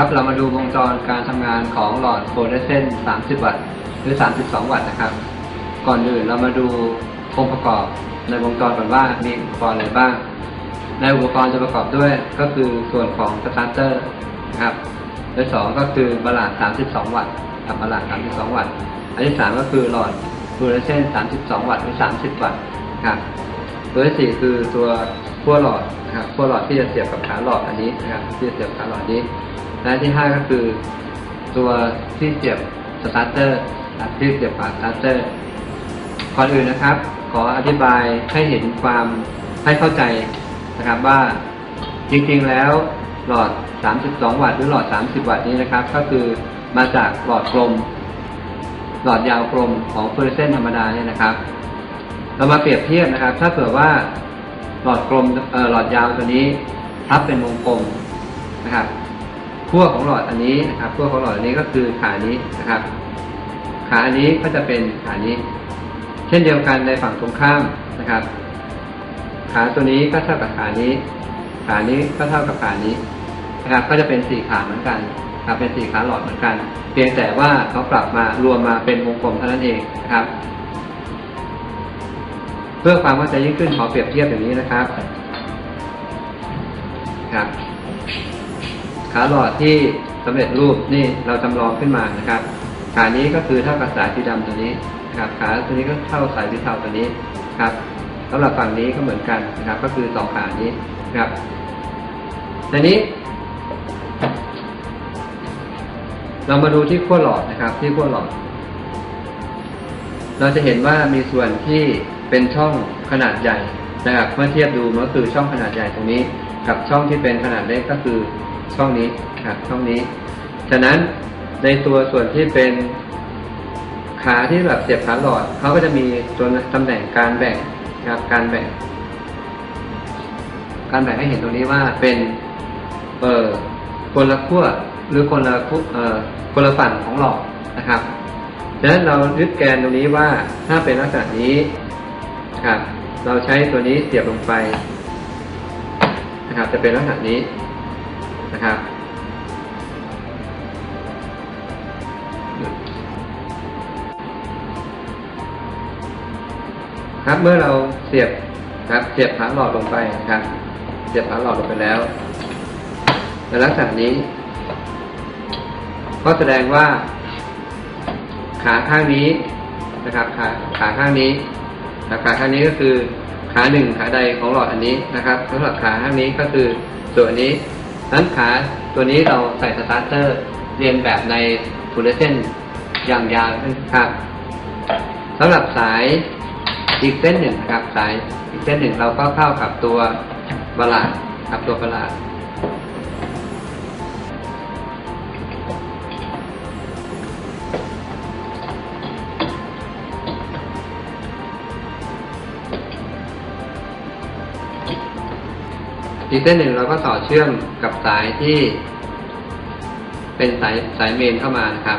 ครับเรามาดูวงจรการทำงานของหลอดโฟลเรสเซนต์30 วัตต์หรือ 32 วัตต์นะครับ ก่อนอื่นเรามาดูองค์ประกอบในวงจรก่อนว่ามีอุปกรณ์อะไรบ้าง ในอุปกรณ์จะประกอบด้วยก็คือส่วนของสตาร์เตอร์นะครับโดยสองก็คือบาลานซ์32 วัตต์กับบาลานซ์32 วัตต์ อันที่สามก็คือหลอดฟลูออเรสเซนต์32 วัตต์หรือ 30 วัตต์ครับตัวที่สี่คือตัวขั้วหลอดนะครับขั้วหลอดที่จะเสียบกับขาหลอดอันนี้นะครับที่จะเสียบขาหลอดนี้ และที่ห้าก็คือ ตัวที่เสียบสตาร์เตอร์ที่เสียบฝาสตาร์เตอร์ก่อนอื่นนะครับ ขออธิบายให้เห็นความให้เข้าใจนะครับว่าจริงๆแล้วหลอด 32 วัตต์หรือหลอด 30 วัตต์นี้นะครับ ก็คือมาจากหลอดกลม หลอดยาวกลมของฟลูออเรสเซนต์ธรรมดาเนี่ยนะครับ เรามาเปรียบเทียบนะครับ ถ้าเผื่อว่าหลอดกลมเอ่อหลอดยาวตัวนี้ ทับเป็นวงกลมนะครับ ขั้วของหลอดอันนี้นะครับขั้วของหลอดอันนี้ก็คือขานี้นะครับ ขาอันนี้ก็จะเป็นขานี้ เช่นเดียวกันในฝั่งตรงข้ามนะครับ ขาตัวนี้ก็เท่ากับขานี้ ขานี้ก็เท่ากับขานี้นะครับ ก็จะเป็นสี่ขาเหมือนกันครับเป็นสี่ขาหลอดเหมือนกัน เพียงแต่ว่าเขาปรับมารวมมาเป็นวงกลมเท่านั้นเองนะครับ เพื่อความเข้าใจยิ่งขึ้นขอเปรียบเทียบอย่างนี้นะครับครับ ขาหลอดที่สำเร็จรูปนี่เราจำลองขึ้นมานะครับ ขานี้ก็คือเท่ากับสายสีดำตัวนี้นะครับขาตัวนี้ก็เท่าสายสีเทาตัวนี้ครับสำหรับฝั่งนี้ก็เหมือนกันนะครับ ก็คือสองขานี้นะครับทีนี้ เรามาดูที่ขั้วหลอดนะครับ ที่ขั้วหลอด เราจะเห็นว่ามีส่วนที่เป็นช่องขนาดใหญ่นะครับเมื่อเทียบดูมันก็คือช่องขนาดใหญ่ตรงนี้ กับช่องที่เป็นขนาดเล็กก็คือ ช่องนี้ครับช่องนี้ ฉะนั้นในตัวส่วนที่เป็นขาที่แบบเสียบขาหลอดเขาก็จะมีตัวตำแหน่งการแบ่งนะครับการแบ่ง การแบ่งให้เห็นตรงนี้ว่าเป็นเอ่อคนละขั้วหรือคนละขั้วเอ่อคนละฝั่งของหลอดนะครับฉะนั้นเรายึดแกนตรงนี้ว่าถ้าเป็นลักษณะนี้ครับเราใช้ตัวนี้เสียบลงไปนะครับจะเป็นลักษณะนี้ นะครับครับเมื่อเราเสียบครับเสียบขาหลอดลงไปนะครับ เสียบขาหลอดลงไปแล้วในลักษณะนี้ ก็แสดงว่า ขาข้างนี้นะครับ ขาขาข้างนี้ขาข้างนี้ก็คือขาหนึ่งขาใดของหลอดอันนี้นะครับสำหรับขาข้างนี้ก็คือส่วนนี้ นั้นขาตัวนี้เราใส่สตาร์เตอร์เรียนแบบในฟูลเซนอย่างยาวนะครับสำหรับสายอีกเส้นหนึ่งนะครับ สายอีกเส้นหนึ่งเราก็เข้ากับตัวบาลานซ์ครับตัวบาลาด อีกเส้นหนึ่งเราก็ต่อเชื่อมกับสายที่ เป็นสายสายเมนเข้ามานะครับ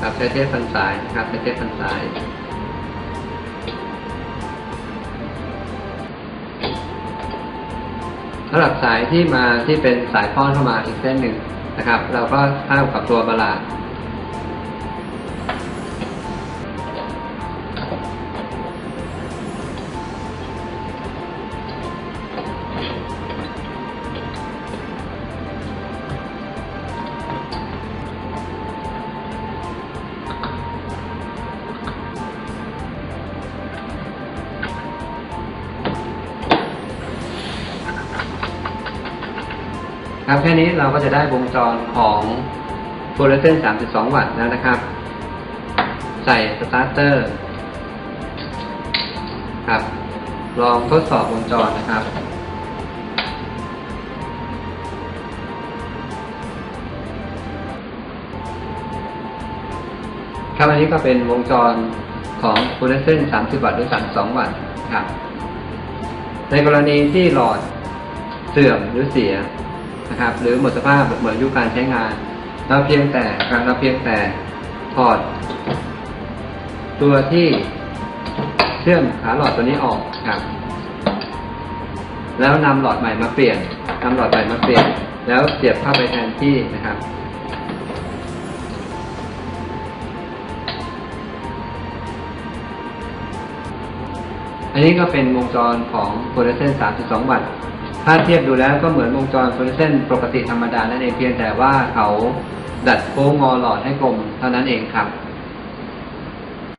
ครับใช้เทปพันสายนะครับใช้เทปพันสาย สำหรับสายที่มาที่เป็นสายป้อนเข้ามาอีกเส้นหนึ่งนะครับ เราก็เข้ากับตัวบาลาน ครับแค่นี้เราก็จะได้วงจรของฟลูออเรสเซนต์32 วัตต์แล้วนะครับ ใส่สตาร์เตอร์ครับ ลองทดสอบวงจรนะครับ ครับอันนี้ก็เป็นวงจรของฟลูออเรสเซนต์30 วัตต์หรือ 32 วัตต์ครับ ในกรณีที่หลอดเสื่อมหรือเสีย นะครับหรือหมดสภาพหมดอายุการใช้งาน เราเพียงแต่เราเพียงแต่ถอด ตัวที่เชื่อมขาหลอดตัวนี้ออกครับ แล้วนำหลอดใหม่มาเปลี่ยนนำหลอดใหม่มาเปลี่ยน แล้วเสียบเข้าไปแทนที่นะครับอันนี้ก็เป็นวงจรของโฟลเรสเซนต์32 วัตต์ ถ้าเทียบดูแล้วก็เหมือนวงจรโฟลเรสเซนต์ปกติธรรมดานั่นเองเพียงแต่ว่าเขาดัดโค้งงอหลอดให้กลมเท่านั้นเองครับ